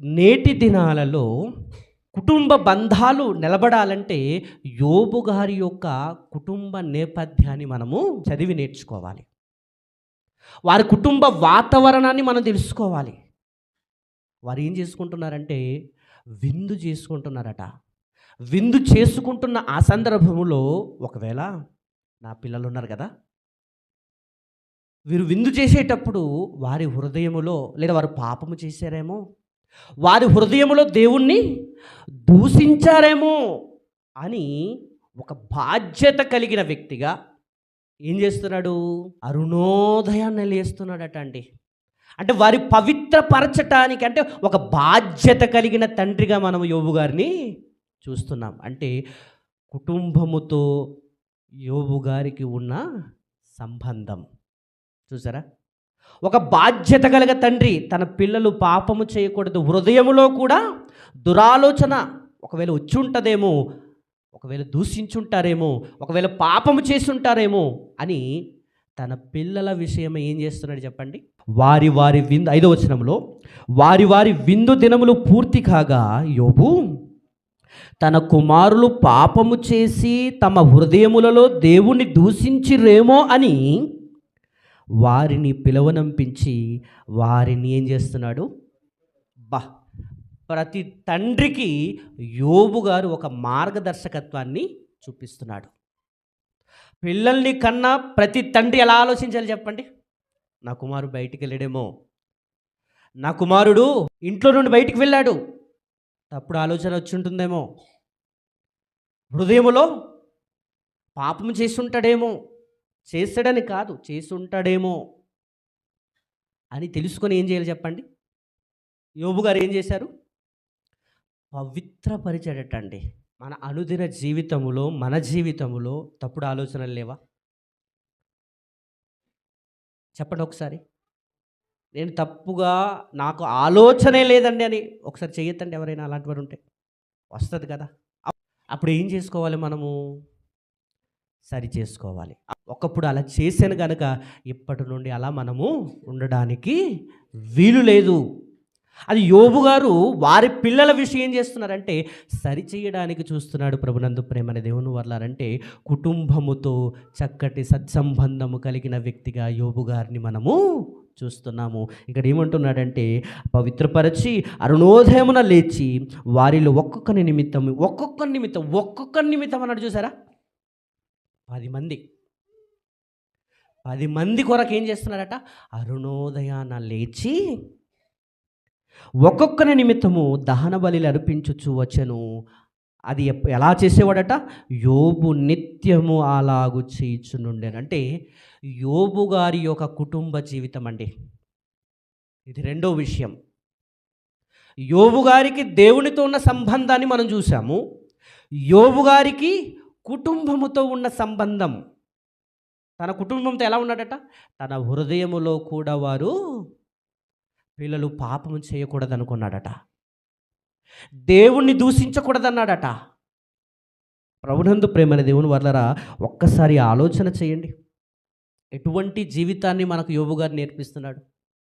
నేటి దినాలలో కుటుంబ బంధాలు నిలబడాలంటే యోబు గారి యొక్క కుటుంబ నేపథ్యాన్ని మనము చదివి నేర్చుకోవాలి. వారి కుటుంబ వాతావరణాన్ని మనం తెలుసుకోవాలి. వారు ఏం చేసుకుంటున్నారంటే విందు చేసుకుంటున్నారట. విందు చేసుకుంటున్న ఆ సందర్భంలో ఒకవేళ నా పిల్లలు ఉన్నారు కదా? వీరు విందు చేసేటప్పుడు వారి హృదయములో లేదా వారు పాపము చేశారేమో? వారి హృదయంలో దేవుణ్ణి దూషించారేమో అని ఒక బాధ్యత కలిగిన వ్యక్తిగా ఏం చేస్తున్నాడు? అరుణోదయాన్ని లేస్తున్నాడట అండి అంటే వారి పవిత్రపరచటానికి అంటే ఒక బాధ్యత కలిగిన తండ్రిగా మనం యోబు గారిని చూస్తున్నాం. అంటే కుటుంబముతో యోబు గారికి ఉన్న సంబంధం. చూసారా? ఒక బాధ్యత కలిగ తండ్రి తన పిల్లలు పాపము చేయకూడదు. హృదయములో కూడా దురాలోచన ఒకవేళ వచ్చి ఉంటుందేమో ఒకవేళ దూషించుంటారేమో ఒకవేళ పాపము చేసి ఉంటారేమో అని తన పిల్లల విషయం ఏం చేస్తున్నాడు చెప్పండి? వారి వారి విందు ఐదో వచనంలో వారి వారి విందు దినములు పూర్తి కాగా యోబు తన కుమారులు పాపము చేసి తమ హృదయములలో దేవుణ్ణి దూషించిరేమో అని వారిని పిలవనంపించి వారిని ఏం చేస్తున్నాడు? బా ప్రతి తండ్రికి యోబు గారు ఒక మార్గదర్శకత్వాన్ని చూపిస్తున్నాడు. పిల్లల్ని కన్నా ప్రతి తండ్రి ఎలా ఆలోచించాలి చెప్పండి? నా కుమారుడు బయటికి వెళ్ళాడేమో. నా కుమారుడు ఇంట్లో నుండి బయటికి వెళ్ళాడు. తప్పుడు ఆలోచన వచ్చి ఉంటుందేమో. హృదయములో పాపం చేసి ఉంటాడేమో. చేస్తాడని కాదు చేసుంటాడేమో అని తెలుసుకొని ఏం చేయాలి చెప్పండి? యోబు గారు ఏం చేశారు? పవిత్రపరిచేటట్టండి అండి మన అనుదిన జీవితంలో మన జీవితములో తప్పుడు ఆలోచనలు లేవా? చెప్పండి ఒకసారి. నేను తప్పుగా నాకు ఆలోచనే లేదండి అని ఒకసారి చెయ్యొద్దండి ఎవరైనా అలాంటి వారు ఉంటే. వస్తుంది కదా. అప్పుడు ఏం చేసుకోవాలి మనము? సరి చేసుకోవాలి. ఒకప్పుడు అలా చేశాను కనుక ఇప్పటి నుండి అలా మనము ఉండడానికి వీలు లేదు. అది యోబు గారు వారి పిల్లల విషయం ఏం చేస్తున్నారంటే సరి చేయడానికి చూస్తున్నాడు ప్రభునందు ప్రేమని దేవుని వర్లారంటే కుటుంబముతో చక్కటి సత్సంబంధము కలిగిన వ్యక్తిగా యోబు గారిని మనము చూస్తున్నాము. ఇక్కడ ఏమంటున్నాడంటే పవిత్రపరచి అరుణోదయమున లేచి వారిలో ఒక్కొక్కని నిమిత్తం ఒక్కొక్క నిమిత్తం ఒక్కొక్క నిమిత్తం అన్నాడు చూసారా? పది మంది. పది మంది కొరకు ఏం చేస్తున్నారట? అరుణోదయాన లేచి ఒక్కొక్కరి నిమిత్తము దహన బలిలు అర్పించుచు వచ్చెను. అది ఎలా చేసేవాడట? యోబు నిత్యము అలాగు చేయుచునుండెను. అంటే యోబు గారి యొక్క కుటుంబ జీవితం అండి. ఇది రెండో విషయం. యోబు గారికి దేవునితో ఉన్న సంబంధాన్ని మనం చూసాము యోబు గారికి కుటుంబముతో ఉన్న సంబంధం. తన కుటుంబంతో ఎలా ఉన్నాడట? తన హృదయములో కూడా వారు పిల్లలు పాపము చేయకూడదు అనుకున్నాడట దేవుణ్ణి దూషించకూడదన్నాడట. ప్రభునందు ప్రేమని దేవుని వర్లరా ఒక్కసారి ఆలోచన చేయండి. ఎటువంటి జీవితాన్ని మనకు యోబు గారు నేర్పిస్తున్నాడు?